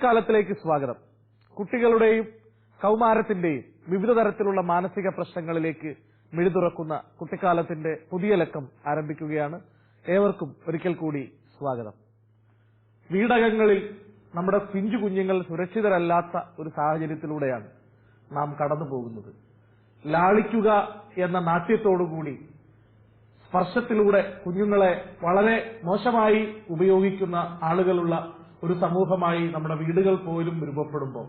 കുട്ടിക്കാലത്തിലേക്ക് സ്വാഗതം. കുട്ടികളുടെയും കൗമാരത്തിന്റെയും വിവിധ തരത്തിലുള്ള മാനസിക പ്രശ്നങ്ങളിലേക്ക് മിഴിതുറക്കുന്ന കുട്ടിക്കാലത്തിന്റെ പുതിയ ലക്കം ആരംഭിക്കുകയാണ്. ഏവർക്കും ഒരിക്കൽ കൂടി സ്വാഗതം. വീടകങ്ങളിൽ നമ്മുടെ പിഞ്ചു കുഞ്ഞുങ്ങൾ സുരക്ഷിതരല്ലാത്ത ഒരു സാഹചര്യത്തിലൂടെയാണ് നാം കടന്നു പോകുന്നത് ലാളിക്കുക എന്ന നാട്യത്തോടുകൂടി സ്പർശത്തിലൂടെ കുഞ്ഞുങ്ങളെ വളരെ മോശമായി ഉപയോഗിക്കുന്ന ആളുകളുള്ള ഒരു സമൂഹമായി നമ്മുടെ വീടുകൾ പോലും രൂപപ്പെടുമ്പോൾ.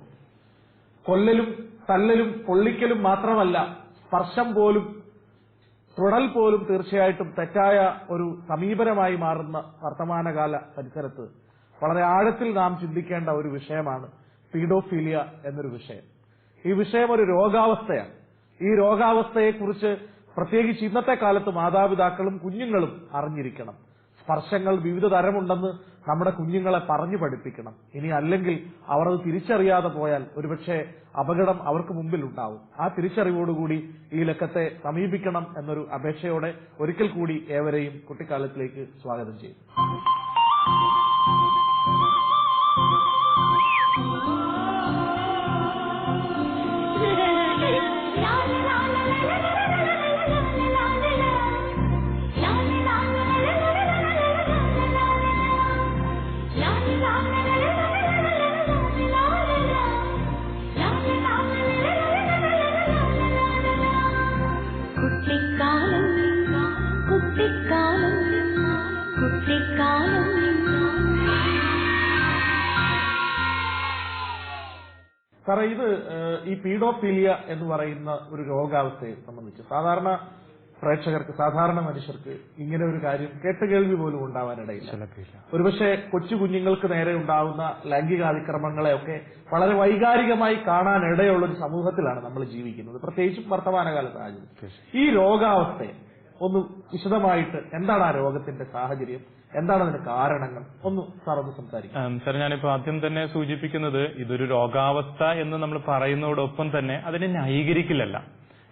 കൊല്ലലും തല്ലലും പൊള്ളിക്കലും മാത്രമല്ല സ്പർശം പോലും തുടൽ പോലും തീർച്ചയായിട്ടും തെറ്റായ ഒരു സമീപനമായി മാറുന്ന വർത്തമാനകാല പരിസരത്ത് വളരെ ആഴത്തിൽ നാം ചിന്തിക്കേണ്ട ഒരു വിഷയമാണ് പീഡോഫീലിയ എന്നൊരു വിഷയം. ഈ വിഷയം ഒരു രോഗാവസ്ഥയാണ്. ഈ രോഗാവസ്ഥയെക്കുറിച്ച് പ്രത്യേകിച്ച് ഇന്നത്തെ കാലത്ത് മാതാപിതാക്കളും കുഞ്ഞുങ്ങളും അറിഞ്ഞിരിക്കണം. സ്പർശങ്ങൾ വിവിധ തരമുണ്ടെന്ന് നമ്മുടെ കുഞ്ഞുങ്ങളെ പറഞ്ഞു പഠിപ്പിക്കണം. ഇനി അല്ലെങ്കിൽ അവർ അത് തിരിച്ചറിയാതെ പോയാൽ ഒരുപക്ഷെ അപകടം അവർക്ക് മുമ്പിൽ ഉണ്ടാവും ആ തിരിച്ചറിവോടുകൂടി ഈ ലക്കത്തെ സമീപിക്കണം എന്നൊരു അപേക്ഷയോടെ ഒരിക്കൽ കൂടി ഏവരെയും കുട്ടിക്കാലത്തിലേക്ക് സ്വാഗതം ചെയ്യും ഏഹ്, എന്ന് പറയുന്ന ഒരു രോഗാവസ്ഥയെ സംബന്ധിച്ച് സാധാരണ പ്രേക്ഷകർക്ക് സാധാരണ മനുഷ്യർക്ക് ഇങ്ങനെ ഒരു കാര്യം കേട്ടുകേൾവി പോലും ഉണ്ടാവാനിടയില്ല ഒരുപക്ഷെ കൊച്ചു കുഞ്ഞുങ്ങൾക്ക് നേരെ ഉണ്ടാവുന്ന ലൈംഗികാതിക്രമങ്ങളെയൊക്കെ വളരെ വൈകാരികമായി കാണാനിടയുള്ള ഒരു സമൂഹത്തിലാണ് നമ്മൾ ജീവിക്കുന്നത്. പ്രത്യേകിച്ചും വർത്തമാനകാല സാഹചര്യം. ഈ രോഗാവസ്ഥയെ ഒന്ന് വിശദമായിട്ട് എന്താണ് ആ രോഗത്തിന്റെ സാഹചര്യം? എന്താണ് അതിന്റെ കാരണങ്ങൾ? ഒന്ന് സാർ ഒന്ന് സംസാരിക്കാം. സാർ ഞാനിപ്പോ ആദ്യം തന്നെ സൂചിപ്പിക്കുന്നത് ഇതൊരു രോഗാവസ്ഥ എന്ന് നമ്മൾ പറയുന്നതോടൊപ്പം തന്നെ അതിനെ ന്യായീകരിക്കില്ലല്ല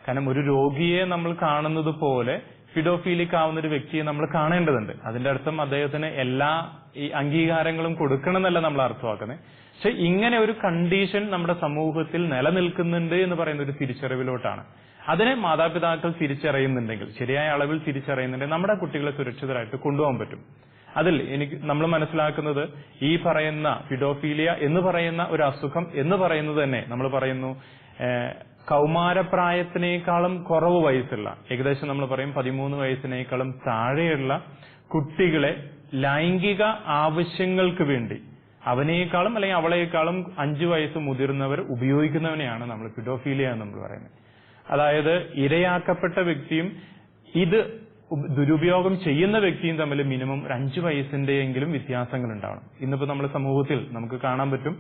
കാരണം ഒരു രോഗിയെ നമ്മൾ കാണുന്നത് പോലെ ഫിഡോഫീലിക് ആവുന്ന ഒരു വ്യക്തിയെ നമ്മൾ കാണേണ്ടതുണ്ട്. അതിന്റെ അർത്ഥം അദ്ദേഹത്തിന് എല്ലാ ഈ അംഗീകാരങ്ങളും കൊടുക്കണമെന്നല്ല നമ്മൾ അർത്ഥമാക്കുന്നത്. പക്ഷെ ഇങ്ങനെ ഒരു കണ്ടീഷൻ നമ്മുടെ സമൂഹത്തിൽ നിലനിൽക്കുന്നുണ്ട് എന്ന് പറയുന്ന ഒരു തിരിച്ചറിവിലോട്ടാണ്. അതിനെ മാതാപിതാക്കൾ തിരിച്ചറിയുന്നുണ്ടെങ്കിൽ ശരിയായ അളവിൽ തിരിച്ചറിയുന്നുണ്ടെങ്കിൽ നമ്മുടെ കുട്ടികളെ സുരക്ഷിതരായിട്ട് കൊണ്ടുപോകാൻ പറ്റും. അതിൽ എനിക്ക് നമ്മൾ മനസ്സിലാക്കുന്നത് ഈ പറയുന്ന ഫിഡോഫീലിയ എന്ന് പറയുന്ന ഒരു അസുഖം എന്ന് പറയുന്നത് തന്നെ നമ്മൾ പറയുന്നു കൗമാരപ്രായത്തിനേക്കാളും കുറവ് വയസ്സുള്ള ഏകദേശം നമ്മൾ പറയും പതിമൂന്ന് വയസ്സിനേക്കാളും താഴെയുള്ള കുട്ടികളെ ലൈംഗിക ആവശ്യങ്ങൾക്ക് വേണ്ടി അവനേക്കാളും അല്ലെങ്കിൽ അവളേക്കാളും അഞ്ചു വയസ്സ് മുതിർന്നവർ ഉപയോഗിക്കുന്നവനെയാണ് നമ്മൾ ഫിഡോഫീലിയ എന്ന് നമ്മൾ പറയുന്നത്. അതായത് ഇരയാക്കപ്പെട്ട വ്യക്തിയും ഇത് ദുരുപയോഗം ചെയ്യുന്ന വ്യക്തിയും തമ്മിൽ മിനിമം ഒരു അഞ്ചു വയസ്സിന്റെയെങ്കിലും വ്യത്യാസങ്ങൾ ഉണ്ടാവണം ഇന്നിപ്പോ നമ്മുടെ സമൂഹത്തിൽ നമുക്ക് കാണാൻ പറ്റും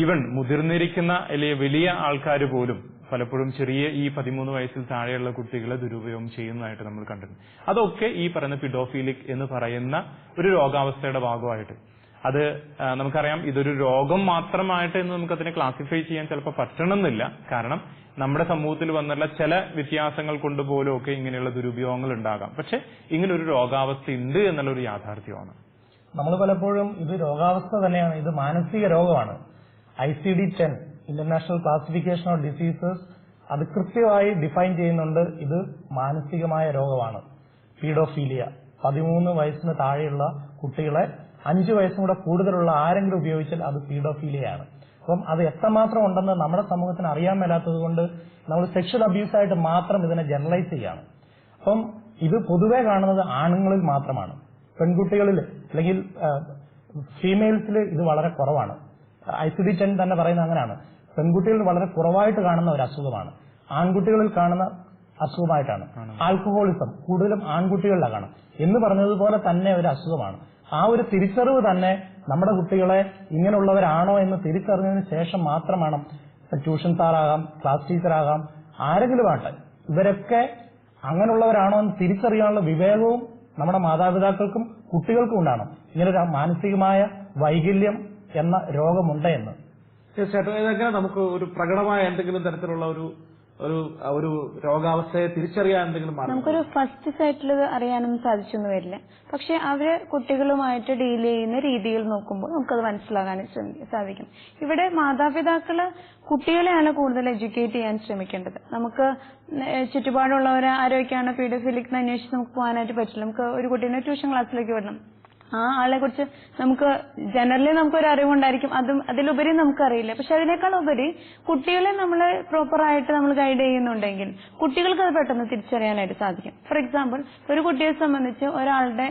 ഈവൻ മുതിർന്നിരിക്കുന്ന അല്ലെങ്കിൽ വലിയ ആൾക്കാർ പോലും പലപ്പോഴും ചെറിയ ഈ പതിമൂന്ന് വയസ്സിൽ താഴെയുള്ള കുട്ടികളെ ദുരുപയോഗം ചെയ്യുന്നതായിട്ട് നമ്മൾ കണ്ടിട്ടുണ്ട്. അതൊക്കെ ഈ പറയുന്ന പിഡോഫീലിക് എന്ന് പറയുന്ന ഒരു രോഗാവസ്ഥയുടെ ഭാഗമായിട്ട്. അത് നമുക്കറിയാം ഇതൊരു രോഗം മാത്രമായിട്ട് എന്ന് നമുക്കതിനെ ക്ലാസിഫൈ ചെയ്യാൻ ചിലപ്പോൾ പറ്റണമെന്നില്ല. കാരണം നമ്മുടെ സമൂഹത്തിൽ വന്നുള്ള ചില വ്യത്യാസങ്ങൾ കൊണ്ട് ഒക്കെ ഇങ്ങനെയുള്ള ദുരുപയോഗങ്ങൾ ഉണ്ടാകാം. പക്ഷെ ഇങ്ങനെ ഒരു രോഗാവസ്ഥ ഉണ്ട് എന്നുള്ള ഒരു യാഥാർത്ഥ്യമാണ്. നമ്മൾ പലപ്പോഴും ഇത് രോഗാവസ്ഥ തന്നെയാണ്. ഇത് മാനസിക രോഗമാണ്. I C D ten international classification of diseases അത് കൃത്യമായി ഡിഫൈൻ ചെയ്യുന്നുണ്ട്. ഇത് മാനസികമായ രോഗമാണ്. പീഡോഫീലിയ പതിമൂന്ന് വയസ്സിന് താഴെയുള്ള കുട്ടികളെ അഞ്ചു വയസ്സും കൂടെ കൂടുതലുള്ള ആരെങ്കിലും ഉപയോഗിച്ചാൽ അത് പീഡോഫീലിയയാണ്. അപ്പം അത് എത്രമാത്രം ഉണ്ടെന്ന് നമ്മുടെ സമൂഹത്തിന് അറിയാൻ മേലാത്തത് കൊണ്ട് നമ്മൾ സെക്ഷൽ അബ്യൂസ് ആയിട്ട് മാത്രം ഇതിനെ ജനറലൈസ് ചെയ്യാണ്. അപ്പം ഇത് പൊതുവേ കാണുന്നത് ആണുങ്ങളിൽ മാത്രമാണ്. പെൺകുട്ടികളിൽ അല്ലെങ്കിൽ ഫീമെയിൽസിൽ ഇത് വളരെ കുറവാണ്. ഐ സി ഡി ടെൻ തന്നെ പറയുന്നത് അങ്ങനെയാണ്. പെൺകുട്ടികളിൽ വളരെ കുറവായിട്ട് കാണുന്ന ഒരു അസുഖമാണ്. ആൺകുട്ടികളിൽ കാണുന്ന അസുഖമായിട്ടാണ്. ആൽക്കഹോളിസം കൂടുതലും ആൺകുട്ടികളിലാണ് കാണും എന്ന് പറഞ്ഞതുപോലെ തന്നെ ഒരു അസുഖമാണ്. ആ ഒരു തിരിച്ചറിവ് തന്നെ നമ്മുടെ കുട്ടികളെ ഇങ്ങനെയുള്ളവരാണോ എന്ന് തിരിച്ചറിഞ്ഞതിന് ശേഷം മാത്രമാണ് ട്യൂഷൻ സാറാകാം ക്ലാസ് ടീച്ചറാകാം ആരെങ്കിലും ആട്ടെ ഇവരൊക്കെ അങ്ങനെയുള്ളവരാണോ എന്ന് തിരിച്ചറിയാനുള്ള വിവേകവും നമ്മുടെ മാതാപിതാക്കൾക്കും കുട്ടികൾക്കും ഉണ്ടാകണം. ഇങ്ങനൊരു മാനസികമായ വൈകല്യം എന്ന രോഗമുണ്ട് എന്ന്. തീർച്ചയായിട്ടും നമുക്ക് ഒരു പ്രകടമായ എന്തെങ്കിലും തരത്തിലുള്ള ഒരു ഒരു ഒരു രോഗാവസ്ഥയെ തിരിച്ചറിയാൻ എന്തെങ്കിലും മാർഗം നമുക്കൊരു ഫസ്റ്റ് സൈറ്റിൽ അറിയാനും സാധിച്ചൊന്നും വരില്ല. പക്ഷെ അവർ കുട്ടികളുമായിട്ട് ഡീൽ ചെയ്യുന്ന രീതിയിൽ നോക്കുമ്പോൾ നമുക്കത് മനസ്സിലാകാൻ സാധിക്കും. ഇവിടെ മാതാപിതാക്കൾ കുട്ടികളെയാണ് കൂടുതൽ എഡ്യൂക്കേറ്റ് ചെയ്യാൻ ശ്രമിക്കേണ്ടത്. നമുക്ക് ചുറ്റുപാടുള്ളവരെ ആരോഗ്യമാണ് പീഡോഫിലിക് എന്ന് അന്വേഷിച്ച് നമുക്ക് പോകാനായിട്ട് പറ്റില്ല. നമുക്ക് ഒരു കുട്ടീനെ ട്യൂഷൻ ക്ലാസ്സിലേക്ക് വിടണം. ആ ആളെ കുറിച്ച് നമുക്ക് ജനറലി നമുക്കൊരു അറിവുണ്ടായിരിക്കും. അതും അതിലുപരി നമുക്കറിയില്ല. പക്ഷെ അതിനേക്കാൾ ഉപരി കുട്ടികളെ നമ്മൾ പ്രോപ്പറായിട്ട് നമ്മൾ ഗൈഡ് ചെയ്യുന്നുണ്ടെങ്കിൽ കുട്ടികൾക്ക് അത് പെട്ടെന്ന് തിരിച്ചറിയാനായിട്ട് സാധിക്കും. ഫോർ എക്സാമ്പിൾ ഒരു കുട്ടിയെ സംബന്ധിച്ച് ഒരാളുടെ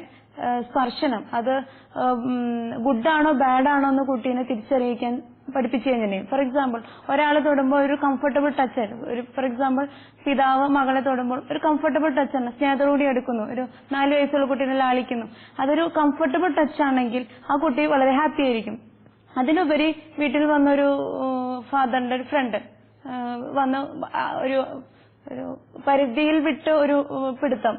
സ്പർശനം അത് ഗുഡാണോ ബാഡാണോ എന്ന് കുട്ടീനെ തിരിച്ചറിയിക്കാൻ പഠിപ്പിച്ചു കഴിഞ്ഞാൽ ഫോർ എക്സാമ്പിൾ ഒരാളെ തൊടുമ്പോൾ ഒരു കംഫർട്ടബിൾ ടച്ച് ആയിരുന്നു. ഒരു ഫോർ എക്സാമ്പിൾ പിതാവ് മകളെ തൊടുമ്പോൾ ഒരു കംഫർട്ടബിൾ ടച്ച് ആണ്. സ്നേഹത്തോടുകൂടി എടുക്കുന്നു. ഒരു നാല് വയസ്സുള്ള കുട്ടീനെ ലാളിക്കുന്നു. അതൊരു കംഫർട്ടബിൾ ടച്ച് ആണെങ്കിൽ ആ കുട്ടി വളരെ ഹാപ്പി ആയിരിക്കും. അതിനുപരി വീട്ടിൽ വന്നൊരു ഫാദറിന്റെ ഒരു ഫ്രണ്ട് വന്ന് ഒരു ഒരു പരിധിയിൽ വിട്ട് ഒരു പിടുത്തം.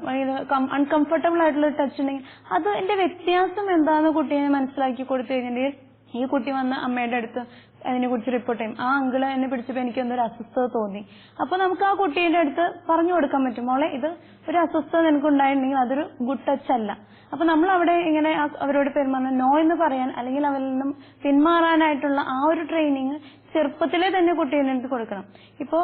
അൺകംഫർട്ടബിൾ ആയിട്ടുള്ള ടച്ച് ഉണ്ടെങ്കിൽ അത് എന്റെ വ്യത്യാസം എന്താന്ന് കുട്ടീനെ മനസ്സിലാക്കി കൊടുത്തു കഴിഞ്ഞിട്ടുണ്ടെങ്കിൽ ഈ കുട്ടി വന്ന് അമ്മയുടെ അടുത്ത് അതിനെ കുറിച്ച് റിപ്പോർട്ട് ചെയ്യും. ആ അങ്കിൾ എന്നെ പിടിച്ചപ്പോ എനിക്ക് എന്തൊരു അസ്വസ്ഥത തോന്നി. അപ്പൊ നമുക്ക് ആ കുട്ടിയുടെ അടുത്ത് പറഞ്ഞു കൊടുക്കാൻ പറ്റും. മോളെ ഇത് ഒരു അസ്വസ്ഥത നിനക്ക് ഉണ്ടായിട്ടുണ്ടെങ്കിൽ അതൊരു ഗുഡ് ടച്ച് അല്ല. അപ്പൊ നമ്മൾ അവിടെ ഇങ്ങനെ അവരോട് പെരുമാറുന്ന നോ എന്ന് പറയാൻ അല്ലെങ്കിൽ അവരിൽ നിന്നും പിന്മാറാനായിട്ടുള്ള ആ ഒരു ട്രെയിനിങ് ചെറുപ്പത്തിലെ തന്നെ കുട്ടീനെ അടുത്ത് കൊടുക്കണം. ഇപ്പോ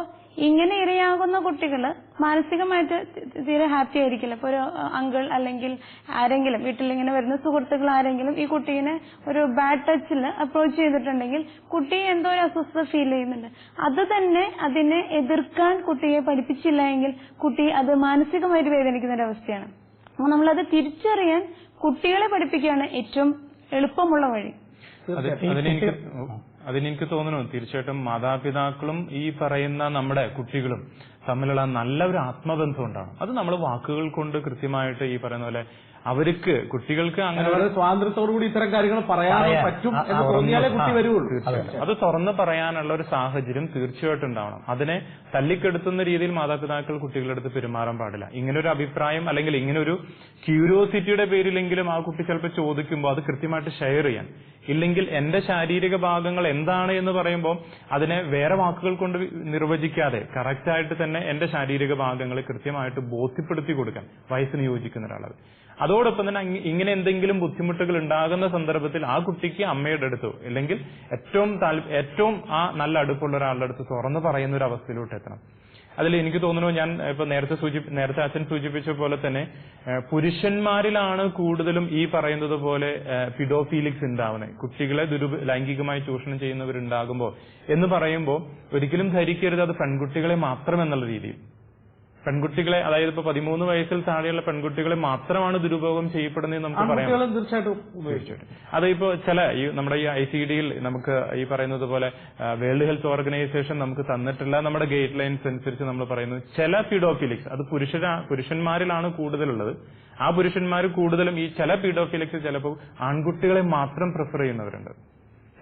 ഇങ്ങനെ ഇരയാകുന്ന കുട്ടികൾ മാനസികമായിട്ട് തീരെ ഹാപ്പി ആയിരിക്കില്ല. ഇപ്പൊ ഒരു അങ്കിൾ അല്ലെങ്കിൽ ആരെങ്കിലും വീട്ടിൽ ഇങ്ങനെ വരുന്ന സുഹൃത്തുക്കൾ ആരെങ്കിലും ഈ കുട്ടീനെ ഒരു ബാഡ് ടച്ചിൽ അപ്രോച്ച് ചെയ്തിട്ടുണ്ടെങ്കിൽ കുട്ടി എന്തോ ഒരു അസ്വസ്ഥത ഫീൽ ചെയ്യുന്നുണ്ട്. അത് തന്നെ അതിനെ എതിർക്കാൻ കുട്ടിയെ പഠിപ്പിച്ചില്ല എങ്കിൽ കുട്ടി അത് മാനസികമായിട്ട് വേദനിക്കുന്ന ഒരു അവസ്ഥയാണ്. അപ്പൊ നമ്മളത് തിരിച്ചറിയാൻ കുട്ടികളെ പഠിപ്പിക്കുകയാണ് ഏറ്റവും എളുപ്പമുള്ള വഴി. അതിനെനിക്ക് തോന്നുന്നു തീർച്ചയായിട്ടും മാതാപിതാക്കളും ഈ പറയുന്ന നമ്മുടെ കുട്ടികളും തമ്മിലുള്ള നല്ല ഒരു ആത്മബന്ധം ഉണ്ടാവണം അത് നമ്മൾ വാക്കുകൾ കൊണ്ട് കൃത്യമായിട്ട് ഈ പറയുന്ന പോലെ അവർക്ക് കുട്ടികൾക്ക് അങ്ങനെ സ്വാതന്ത്ര്യത്തോടുകൂടി ഇത്തരം കാര്യങ്ങൾ പറയാൻ. പറ്റും എന്ന് തോന്നിയാലേ കുട്ടി വരുള്ളൂ അത് തുറന്ന് പറയാനുള്ള ഒരു സാഹചര്യം തീർച്ചയായിട്ടും ഉണ്ടാവണം. അതിനെ തല്ലിക്കെടുത്തുന്ന രീതിയിൽ മാതാപിതാക്കൾ കുട്ടികളുടെ അടുത്ത് പെരുമാറാൻ പാടില്ല. ഇങ്ങനെ ഒരു അഭിപ്രായം അല്ലെങ്കിൽ ഇങ്ങനെ ഒരു ക്യൂരിയോസിറ്റിയുടെ പേരിലെങ്കിലും ആ കുട്ടി ചിലപ്പോൾ ചോദിക്കുമ്പോൾ അത് കൃത്യമായിട്ട് ഷെയർ ചെയ്യാൻ. ഇല്ലെങ്കിൽ എന്റെ ശാരീരിക ഭാഗങ്ങൾ എന്താണ് എന്ന് പറയുമ്പോൾ അതിനെ വേറെ വാക്കുകൾ കൊണ്ട് നിർവചിക്കാതെ കറക്റ്റായിട്ട് തന്നെ എന്റെ ശാരീരിക ഭാഗങ്ങളെ കൃത്യമായിട്ട് ബോധ്യപ്പെടുത്തി കൊടുക്കാൻ വയസ്സിന് യോജിക്കുന്ന ഒരാളത് അതോടൊപ്പം തന്നെ ഇങ്ങനെ എന്തെങ്കിലും ബുദ്ധിമുട്ടുകൾ ഉണ്ടാകുന്ന സന്ദർഭത്തിൽ ആ കുട്ടിക്ക് അമ്മയുടെ അടുത്തോ അല്ലെങ്കിൽ ഏറ്റവും ഏറ്റവും ആ നല്ല അടുപ്പുള്ള ഒരാളുടെ അടുത്ത് തുറന്നു പറയുന്ന ഒരു അവസ്ഥയിലോട്ട് എത്തണം അതിൽ എനിക്ക് തോന്നുന്നു ഞാൻ ഇപ്പൊ നേരത്തെ സൂചി നേരത്തെ അച്ഛൻ സൂചിപ്പിച്ച പോലെ തന്നെ പുരുഷന്മാരിലാണ് കൂടുതലും ഈ പറയുന്നത് പോലെ ഫിഡോഫീലിക്സ് ഉണ്ടാവുന്നത് കുട്ടികളെ ദുരു ലൈംഗികമായി ചൂഷണം ചെയ്യുന്നവരുണ്ടാകുമ്പോൾ എന്ന് പറയുമ്പോൾ ഒരിക്കലും ധരിക്കരുത് അത് പെൺകുട്ടികളെ മാത്രം എന്നുള്ള രീതിയിൽ. പെൺകുട്ടികളെ അതായത് ഇപ്പൊ പതിമൂന്ന് വയസ്സിൽ താഴെയുള്ള പെൺകുട്ടികളെ മാത്രമാണ് ദുരുപയോഗം ചെയ്യപ്പെടുന്നത് നമുക്ക് പറയാം. തീർച്ചയായിട്ടും അത് ഇപ്പോ ചില ഈ നമ്മുടെ ഈ ഐ സി ഡിയിൽ നമുക്ക് ഈ പറയുന്നത് പോലെ വേൾഡ് ഹെൽത്ത് ഓർഗനൈസേഷൻ നമുക്ക് തന്നിട്ടില്ല. നമ്മുടെ ഗൈഡ് ലൈൻസ് അനുസരിച്ച് നമ്മൾ പറയുന്നത് ചില പീഡോഫിലിക്സ് അത് പുരുഷ പുരുഷന്മാരിലാണ് കൂടുതലുള്ളത്. ആ പുരുഷന്മാർ കൂടുതലും ഈ ചില പീഡോഫിലിക്സ് ചിലപ്പോൾ ആൺകുട്ടികളെ മാത്രം പ്രിഫർ ചെയ്യുന്നവരുണ്ട്.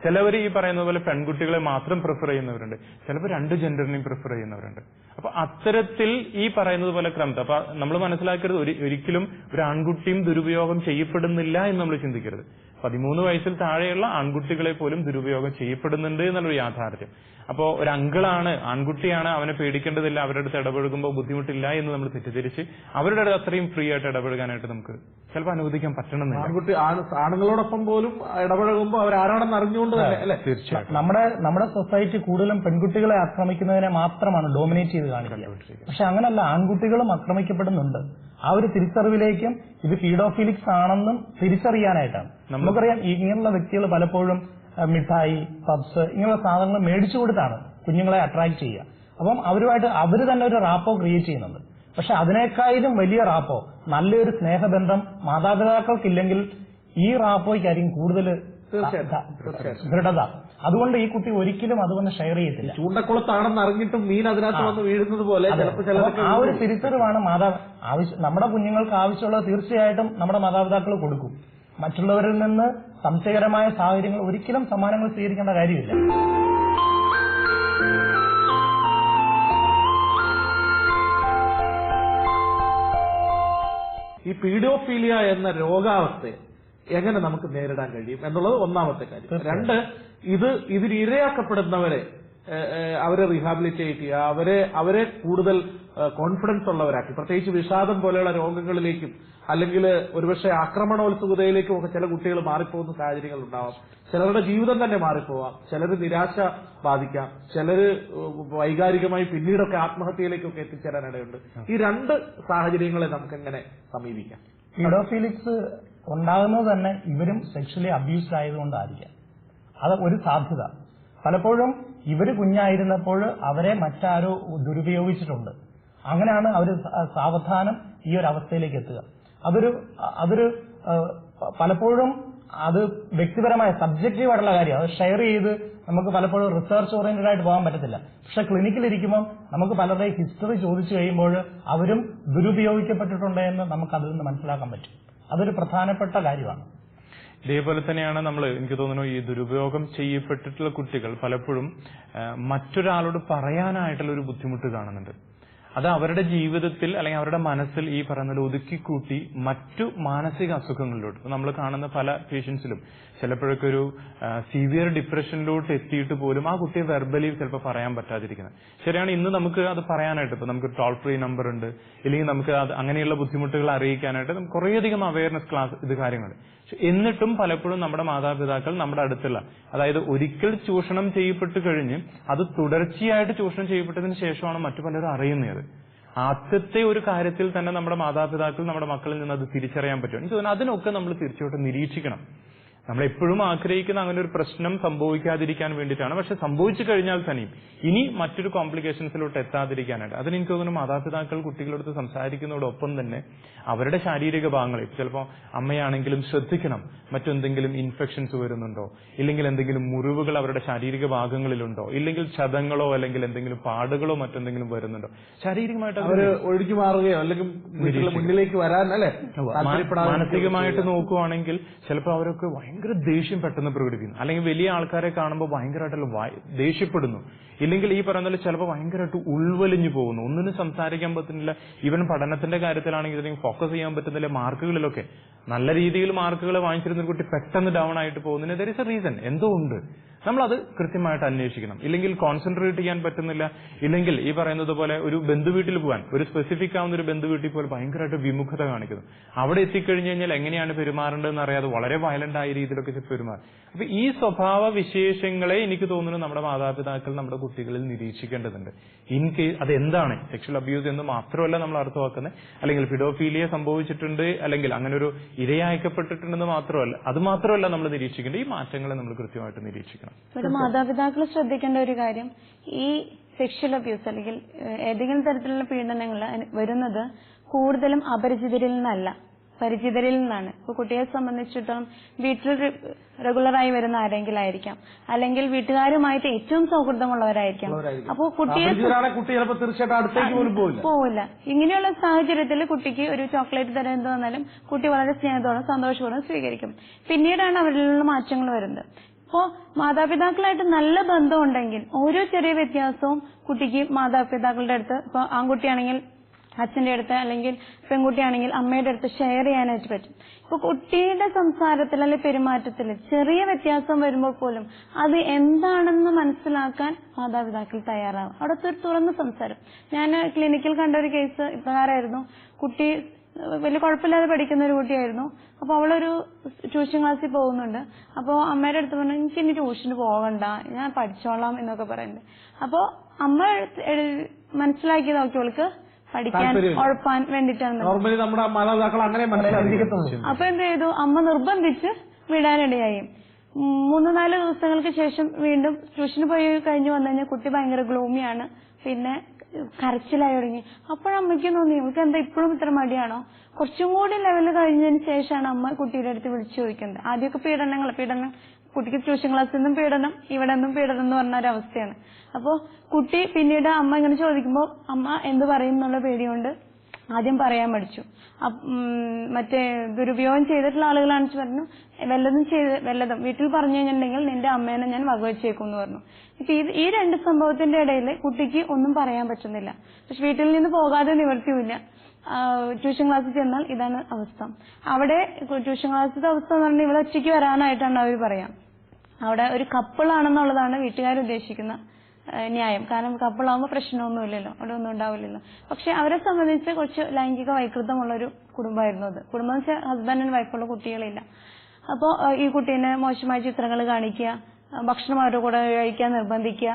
ചിലവർ ഈ പറയുന്ന പോലെ പെൺകുട്ടികളെ മാത്രം പ്രിഫർ ചെയ്യുന്നവരുണ്ട്. ചിലപ്പോൾ രണ്ട് ജെൻഡറിനെയും പ്രിഫർ ചെയ്യുന്നവരുണ്ട്. അപ്പൊ അത്തരത്തിൽ ഈ പറയുന്നത് പോലെ ക്രമത്തെ അപ്പൊ നമ്മൾ മനസ്സിലാക്കരുത് ഒരു- ഒരിക്കലും ഒരു ആൺകുട്ടിയും ദുരുപയോഗം ചെയ്യപ്പെടുന്നില്ല എന്ന് നമ്മൾ ചിന്തിക്കരുത്. പതിമൂന്ന് വയസ്സിൽ താഴെയുള്ള ആൺകുട്ടികളെ പോലും ദുരുപയോഗം ചെയ്യപ്പെടുന്നുണ്ട് എന്നുള്ളൊരു യാഥാർത്ഥ്യം. അപ്പോ ഒരു അങ്കിളാണ് ആൺകുട്ടിയാണ് അവനെ പേടിക്കേണ്ടതില്ല അവരുടെ അടുത്ത് ഇടപഴകുമ്പോൾ ബുദ്ധിമുട്ടില്ല എന്ന് നമ്മൾ തെറ്റിദ്ധരിച്ച് അവരുടെ അടുത്ത് അത്രയും ഫ്രീ ആയിട്ട് ഇടപഴകാനായിട്ട് നമുക്ക് ചിലപ്പോൾ അനുവദിക്കാൻ പറ്റണമെന്നില്ല. ആൺകുട്ടി ആണ്- ആണുങ്ങളോടൊപ്പം പോലും ഇടപഴകുമ്പോൾ അവരാരാണെന്ന് അറിഞ്ഞുകൊണ്ട് തന്നെ അല്ലെ? തീർച്ചയായിട്ടും. നമ്മുടെ നമ്മുടെ സൊസൈറ്റി കൂടുതലും പെൺകുട്ടികളെ ആക്രമിക്കുന്നതിനെ മാത്രമാണ് ഡോമിനേറ്റ് ചെയ്ത് കാണിക്കുന്നത് പക്ഷെ അങ്ങനല്ല ആൺകുട്ടികളും ആക്രമിക്കപ്പെടുന്നുണ്ട്. ആ ഒരു തിരിച്ചറിവിലേക്കും ഇത് ഫീഡോഫിലിക്സ് ആണെന്നും തിരിച്ചറിയാനായിട്ടാണ്. നമുക്കറിയാം ഈ ഇങ്ങനെയുള്ള വ്യക്തികൾ പലപ്പോഴും മിഠായി പബ്സ് ഇങ്ങനെയുള്ള സാധനങ്ങൾ മേടിച്ചു കൊടുത്താണ് കുഞ്ഞുങ്ങളെ അട്രാക്ട് ചെയ്യുക. അപ്പം അവരുമായിട്ട് അവർ തന്നെ ഒരു റാപ്പോ ക്രിയേറ്റ് ചെയ്യുന്നുണ്ട്. പക്ഷെ അതിനേക്കാളും വലിയ റാപ്പോ നല്ലൊരു സ്നേഹബന്ധം മാതാപിതാക്കൾക്കില്ലെങ്കിൽ ഈ റാപ്പോയ്ക്കായിരിക്കും കൂടുതൽ. ദൃഢത. അതുകൊണ്ട് ഈ കുട്ടി ഒരിക്കലും അതുകൊണ്ട് ഷെയർ ചെയ്യത്തില്ല. ചൂണ്ടക്കുളത്താണെന്ന് അറിഞ്ഞിട്ടും മീൻ അതിനകത്ത് വന്ന് വീഴുന്നത് പോലെ ആ ഒരു തിരിച്ചറിവാണ് മാതാ ആവശ്യം നമ്മുടെ കുഞ്ഞുങ്ങൾക്ക് ആവശ്യമുള്ളത് തീർച്ചയായിട്ടും നമ്മുടെ മാതാപിതാക്കൾ കൊടുക്കും. മറ്റുള്ളവരിൽ നിന്ന് സംശയകരമായ സാഹചര്യങ്ങൾ ഒരിക്കലും സമ്മാനങ്ങൾ സ്വീകരിക്കേണ്ട കാര്യമില്ല. ഈ പീഡിയോഫീലിയ എന്ന രോഗാവസ്ഥയെ എങ്ങനെ നമുക്ക് നേരിടാൻ കഴിയും എന്നുള്ളത് ഒന്നാമത്തെ കാര്യം. രണ്ട് ഇത് ഇതിന് ഇരയാക്കപ്പെടുന്നവരെ ഏഹ്, ഏഹ്, അവരെ റീഹാബിലിറ്റേറ്റ് ചെയ്യുക അവരെ അവരെ കൂടുതൽ കോൺഫിഡൻസ് ഉള്ളവരാക്കി. പ്രത്യേകിച്ച് വിഷാദം പോലെയുള്ള രോഗങ്ങളിലേക്കും അല്ലെങ്കിൽ ഒരുപക്ഷെ ആക്രമണോത്സുകതയിലേക്കും ഒക്കെ ചില കുട്ടികൾ മാറിപ്പോകുന്ന സാഹചര്യങ്ങൾ ഉണ്ടാവാം. ചിലരുടെ ജീവിതം തന്നെ മാറിപ്പോവാം. ചിലർ നിരാശ ബാധിക്കാം. ചിലർ വൈകാരികമായി പിന്നീടൊക്കെ ആത്മഹത്യയിലേക്കൊക്കെ എത്തിച്ചേരാൻ ഇടയുണ്ട്. ഈ രണ്ട് സാഹചര്യങ്ങളെ നമുക്ക് എങ്ങനെ സമീപിക്കാം? പീഡോഫിലിക്സ് ഉണ്ടാകുന്നത് തന്നെ ഇവരും സെക്ഷലി അബ്യൂസ്ഡ് ആയതുകൊണ്ടായിരിക്കാം. അത് ഒരു സാധ്യത. പലപ്പോഴും ഇവർ കുഞ്ഞായിരുന്നപ്പോൾ അവരെ മറ്റാരോ ദുരുപയോഗിച്ചിട്ടുണ്ട്. അങ്ങനെയാണ് അവർ സാവധാനം ഈ ഒരു അവസ്ഥയിലേക്ക് എത്തുക. അതൊരു അതൊരു പലപ്പോഴും അത് വ്യക്തിപരമായ സബ്ജക്റ്റീവ് ആയിട്ടുള്ള കാര്യം അത് ഷെയർ ചെയ്ത് നമുക്ക് പലപ്പോഴും റിസർച്ച് ഓറിയന്റഡ് ആയിട്ട് പോകാൻ പറ്റത്തില്ല. പക്ഷെ ക്ലിനിക്കിൽ ഇരിക്കുമ്പോൾ നമുക്ക് പലരുടെയും ഹിസ്റ്ററി ചോദിച്ചു കഴിയുമ്പോൾ അവരും ദുരുപയോഗിക്കപ്പെട്ടിട്ടുണ്ട് എന്ന് നമുക്ക് അതിൽ നിന്ന് മനസ്സിലാക്കാൻ പറ്റും. അതൊരു പ്രധാനപ്പെട്ട കാര്യമാണ്. ഇതേപോലെ തന്നെയാണ് നമ്മൾ എനിക്ക് തോന്നുന്നു ഈ ദുരുപയോഗം ചെയ്യപ്പെട്ടിട്ടുള്ള കുട്ടികൾ പലപ്പോഴും മറ്റൊരാളോട് പറയാനായിട്ടുള്ള ഒരു ബുദ്ധിമുട്ട് കാണുന്നുണ്ട്. അത് അവരുടെ ജീവിതത്തിൽ അല്ലെങ്കിൽ അവരുടെ മനസ്സിൽ ഈ പറയുന്ന ഒതുക്കിക്കൂട്ടി മറ്റു മാനസിക അസുഖങ്ങളിലോട്ട്. നമ്മൾ കാണുന്ന പല പേഷ്യൻസിലും ചിലപ്പോഴൊക്കെ ഒരു സിവിയർ ഡിപ്രഷനിലോട്ട് എത്തിയിട്ട് പോലും ആ കുട്ടിയെ വെർബലി ചിലപ്പോൾ പറയാൻ പറ്റാതിരിക്കുന്നത്. ശരിയാണ് ഇന്ന് നമുക്ക് അത് പറയാനായിട്ട് ഇപ്പൊ നമുക്ക് ടോൾ ഫ്രീ നമ്പർ ഉണ്ട്. ഇല്ലെങ്കിൽ നമുക്ക് അങ്ങനെയുള്ള ബുദ്ധിമുട്ടുകൾ അറിയിക്കാനായിട്ട് കുറേയധികം അവയർനെസ് ക്ലാസ് ഇത് കാര്യങ്ങൾ എന്നിട്ടും പലപ്പോഴും നമ്മുടെ മാതാപിതാക്കൾ നമ്മുടെ അടുത്തുള്ള അതായത് ഒരിക്കൽ ചൂഷണം ചെയ്യപ്പെട്ട് കഴിഞ്ഞ് അത് തുടർച്ചയായിട്ട് ചൂഷണം ചെയ്യപ്പെട്ടതിന് ശേഷമാണ് മറ്റു പലരും അറിയുന്നത്. ആദ്യത്തെ ഒരു കാര്യത്തിൽ തന്നെ നമ്മുടെ മാതാപിതാക്കൾ നമ്മുടെ മക്കളിൽ നിന്ന് അത് തിരിച്ചറിയാൻ പറ്റും. എനിക്ക് തോന്നുന്നു അതിനൊക്കെ നമ്മൾ തീർച്ചയായിട്ടും നിരീക്ഷിക്കണം. നമ്മൾ എപ്പോഴും ആഗ്രഹിക്കുന്ന അങ്ങനെ ഒരു പ്രശ്നം സംഭവിക്കാതിരിക്കാൻ വേണ്ടിയിട്ടാണ്. പക്ഷെ സംഭവിച്ചു കഴിഞ്ഞാൽ തന്നെയും ഇനി മറ്റൊരു കോംപ്ലിക്കേഷൻസിലോട്ട് എത്താതിരിക്കാനായിട്ട്. അതിന് എനിക്ക് തോന്നുന്നു മാതാപിതാക്കൾ കുട്ടികളോട് സംസാരിക്കുന്നതോടൊപ്പം തന്നെ അവരുടെ ശാരീരിക ഭാഗങ്ങളെ ചിലപ്പോൾ അമ്മയാണെങ്കിലും ശ്രദ്ധിക്കണം. മറ്റെന്തെങ്കിലും ഇൻഫെക്ഷൻസ് വരുന്നുണ്ടോ? ഇല്ലെങ്കിൽ എന്തെങ്കിലും മുറിവുകൾ അവരുടെ ശാരീരിക ഭാഗങ്ങളിലുണ്ടോ? ഇല്ലെങ്കിൽ ക്ഷതങ്ങളോ അല്ലെങ്കിൽ എന്തെങ്കിലും പാടുകളോ മറ്റെന്തെങ്കിലും വരുന്നുണ്ടോ? ശാരീരികമായിട്ട് അവർ ഒഴുകി മാറുകയോ അല്ലെങ്കിൽ മുന്നിലേക്ക് വരാൻ അല്ലേ? മാനസികമായിട്ട് നോക്കുവാണെങ്കിൽ ചിലപ്പോൾ അവരൊക്കെ ഭയങ്കര ദേഷ്യം പെട്ടെന്ന് പ്രകടിപ്പിക്കുന്നു. അല്ലെങ്കിൽ വലിയ ആൾക്കാരെ കാണുമ്പോൾ ഭയങ്കരമായിട്ടുള്ള ദേഷ്യപ്പെടുന്നു. ഇല്ലെങ്കിൽ ഈ പറയുന്ന പോലെ ചിലപ്പോൾ ഭയങ്കരമായിട്ട് ഉൾവലിഞ്ഞു പോകുന്നു. ഒന്നിനും സംസാരിക്കാൻ പറ്റുന്നില്ല. ഈവൻ പഠനത്തിന്റെ കാര്യത്തിലാണെങ്കിൽ ഇതിനെ ഫോക്കസ് ചെയ്യാൻ പറ്റുന്നില്ല. മാർക്കുകളിലൊക്കെ നല്ല രീതിയിൽ മാർക്കുകൾ വാങ്ങിച്ചിരുന്ന കുട്ടി പെട്ടെന്ന് ഡൗൺ ആയിട്ട് പോകുന്നതിന് ദർ ഇസ് എ റീസൺ എന്തോ ഉണ്ട്. നമ്മളത് കൃത്യമായിട്ട് അന്വേഷിക്കണം. ഇല്ലെങ്കിൽ കോൺസെൻട്രേറ്റ് ചെയ്യാൻ പറ്റുന്നില്ല. ഇല്ലെങ്കിൽ ഈ പറയുന്നത് പോലെ ഒരു ബന്ധുവീട്ടിൽ പോകാൻ ഒരു സ്പെസിഫിക് ആവുന്ന ഒരു ബന്ധുവീട്ടിൽ പോലെ ഭയങ്കരമായിട്ട് വിമുഖത കാണിക്കുന്നു. അവിടെ എത്തിക്കഴിഞ്ഞു കഴിഞ്ഞാൽ എങ്ങനെയാണ് പെരുമാറേണ്ടതെന്ന് അറിയാതെ വളരെ വയലന്റ് ആയ രീതിയിലൊക്കെ പെരുമാറും. അപ്പൊ ഈ സ്വഭാവ വിശേഷങ്ങളെ എനിക്ക് തോന്നുന്നു നമ്മുടെ മാതാപിതാക്കൾ നമ്മുടെ കുട്ടികളിൽ നിരീക്ഷിക്കേണ്ടതുണ്ട്. ഇൻ കേസ് അത് എന്താണ് സെക്ഷൽ അബ്യൂസ് എന്ന് മാത്രമല്ല നമ്മൾ അർത്ഥമാക്കുന്നത്. അല്ലെങ്കിൽ ഫിഡോഫീലിയ സംഭവിച്ചിട്ടുണ്ട് അല്ലെങ്കിൽ അങ്ങനെ ഒരു ഇരയാക്കപ്പെട്ടിട്ടുണ്ടെന്ന് മാത്രമല്ല അത് മാത്രമല്ല നമ്മൾ നിരീക്ഷിക്കേണ്ടത്. ഈ മാറ്റങ്ങളെ നമ്മൾ കൃത്യമായിട്ട് നിരീക്ഷിക്കണം. ഇവിടെ മാതാപിതാക്കൾ ശ്രദ്ധിക്കേണ്ട ഒരു കാര്യം ഈ സെക്ഷൽ അബ്യൂസ് അല്ലെങ്കിൽ ഏതെങ്കിലും തരത്തിലുള്ള പീഡനങ്ങൾ വരുന്നത് കൂടുതലും അപരിചിതരിൽ നിന്നല്ല പരിചിതരിൽ നിന്നാണ്. ഇപ്പൊ കുട്ടിയെ സംബന്ധിച്ചിടത്തോളം വീട്ടിൽ റെഗുലറായി വരുന്ന ആരെങ്കിലും ആയിരിക്കാം. അല്ലെങ്കിൽ വീട്ടുകാരുമായിട്ട് ഏറ്റവും സൗഹൃദമുള്ളവരായിരിക്കാം. അപ്പോൾ കുട്ടിയെ പോവില്ല. ഇങ്ങനെയുള്ള സാഹചര്യത്തിൽ കുട്ടിക്ക് ഒരു ചോക്ലേറ്റ് തരാൻ എന്ത് വന്നാലും കുട്ടി വളരെ സ്നേഹത്തോടെ സന്തോഷപൂർവം സ്വീകരിക്കും. പിന്നീടാണ് നിന്ന് മാറ്റങ്ങൾ വരുന്നത്. ഇപ്പോ മാതാപിതാക്കളായിട്ട് നല്ല ബന്ധമുണ്ടെങ്കിൽ ഓരോ ചെറിയ വ്യത്യാസവും കുട്ടിക്ക് മാതാപിതാക്കളുടെ അടുത്ത് ഇപ്പൊ ആൺകുട്ടിയാണെങ്കിൽ അച്ഛന്റെ അടുത്ത് അല്ലെങ്കിൽ പെൺകുട്ടിയാണെങ്കിൽ അമ്മയുടെ അടുത്ത് ഷെയർ ചെയ്യാനായിട്ട് പറ്റും. ഇപ്പൊ കുട്ടിയുടെ സംസാരത്തിൽ അല്ലെങ്കിൽ പെരുമാറ്റത്തിൽ ചെറിയ വ്യത്യാസം വരുമ്പോൾ പോലും അത് എന്താണെന്ന് മനസ്സിലാക്കാൻ മാതാപിതാക്കൾ തയ്യാറാവും. അവിടുത്തെ ഒരു തുറന്ന സംസാരം. ഞാൻ ക്ലിനിക്കിൽ കണ്ട ഒരു കേസ് ഇപ്രകാരമായിരുന്നു. കുട്ടി വലിയ കുഴപ്പമില്ലാതെ പഠിക്കുന്ന ഒരു കുട്ടിയായിരുന്നു. അപ്പൊ അവളൊരു ട്യൂഷൻ ക്ലാസ്സിൽ പോകുന്നുണ്ട്. അപ്പോൾ അമ്മയുടെ അടുത്ത് പറഞ്ഞു എനിക്ക് ഇനി ട്യൂഷന് പോകണ്ട ഞാൻ പഠിച്ചോളാം എന്നൊക്കെ പറയുന്നുണ്ട്. അപ്പൊ അമ്മ മനസ്സിലാക്കിയത് നോക്കി അവൾക്ക് പഠിക്കാൻ. ഉഴപ്പാൻ വേണ്ടിട്ടാണ് നോർമലി നമ്മുടെ മാതാപിതാക്കൾ അങ്ങനെ അപ്പൊ എന്ത് ചെയ്തു? അമ്മ നിർബന്ധിച്ച് വിടാനിടയായി. മൂന്ന് നാല് ദിവസങ്ങൾക്ക് ശേഷം വീണ്ടും ട്യൂഷന് പോയി കഴിഞ്ഞ് വന്നു കഴിഞ്ഞാൽ കുട്ടി ഭയങ്കര ഗ്ലൂമിയാണ്. പിന്നെ കരച്ചിലായി തുടങ്ങി. അപ്പോഴമ്മയ്ക്ക് തോന്നി ഇവൾക്ക് എന്താ ഇപ്പോഴും ഇത്ര മടിയാണോ? കുറച്ചും കൂടി ലെവൽ കഴിഞ്ഞതിന് ശേഷമാണ് അമ്മ കുട്ടിയുടെ അടുത്ത് വിളിച്ചു ചോദിക്കുന്നത്. ആദ്യമൊക്കെ പീഡനങ്ങൾ പീഡനം. കുട്ടിക്ക് ട്യൂഷൻ ക്ലാസ്സിൽ നിന്നും പീഡനം ഇവിടെ നിന്നും പീഡനം എന്ന് പറഞ്ഞ ഒരവസ്ഥയാണ്. അവസ്ഥയാണ് അപ്പോ കുട്ടി പിന്നീട് അമ്മ ഇങ്ങനെ ചോദിക്കുമ്പോൾ അമ്മ എന്ത് പറയും എന്നുള്ള പേടിയുണ്ട് ആദ്യം പറയാൻ പഠിച്ചു മറ്റേ ദുരുപയോഗം ചെയ്തിട്ടുള്ള ആളുകളാണെന്ന് പറഞ്ഞു വല്ലതും ചെയ്ത് വല്ലതും. വീട്ടിൽ പറഞ്ഞു കഴിഞ്ഞിട്ടുണ്ടെങ്കിൽ നിന്റെ അമ്മേനെ ഞാൻ വകവെച്ചേക്കും എന്ന് പറഞ്ഞു. ഇപ്പൊ ഈ രണ്ട് സംഭവത്തിന്റെ ഇടയിൽ കുട്ടിക്ക് ഒന്നും പറയാൻ പറ്റുന്നില്ല. പക്ഷെ വീട്ടിൽ നിന്ന് പോകാതെ നിവർത്തിയില്ല ട്യൂഷൻ ക്ലാസ്സിൽ ചെന്നാൽ ഇതാണ് അവസ്ഥ. അവിടെ ട്യൂഷൻ ക്ലാസ്സിന്റെ അവസ്ഥ എന്ന് പറഞ്ഞാൽ ഇവിടെ ഒറ്റയ്ക്ക് വരാനായിട്ടാണ് അവർ പറയാം. അവിടെ ഒരു കപ്പിളാണെന്നുള്ളതാണ് വീട്ടുകാർ ഉദ്ദേശിക്കുന്ന ന്യായം. കാരണം കപ്പിളാകുമ്പോൾ പ്രശ്നമൊന്നുമില്ലല്ലോ അവിടെ ഒന്നും ഉണ്ടാവില്ലല്ലോ. പക്ഷെ അവരെ സംബന്ധിച്ച് കുറച്ച് ലൈംഗിക വൈകൃതമുള്ള ഒരു കുടുംബമായിരുന്നു അത്. കുടുംബം എന്ന് വെച്ചാൽ ഹസ്ബൻഡ് ആൻഡ് വൈഫുള്ള കുട്ടികളില്ല. അപ്പോൾ ഈ കുട്ടീനെ മോശമായ ചിത്രങ്ങൾ കാണിക്കുക ഭക്ഷണം അവരുടെ കൂടെ കഴിക്കാൻ നിർബന്ധിക്കുക.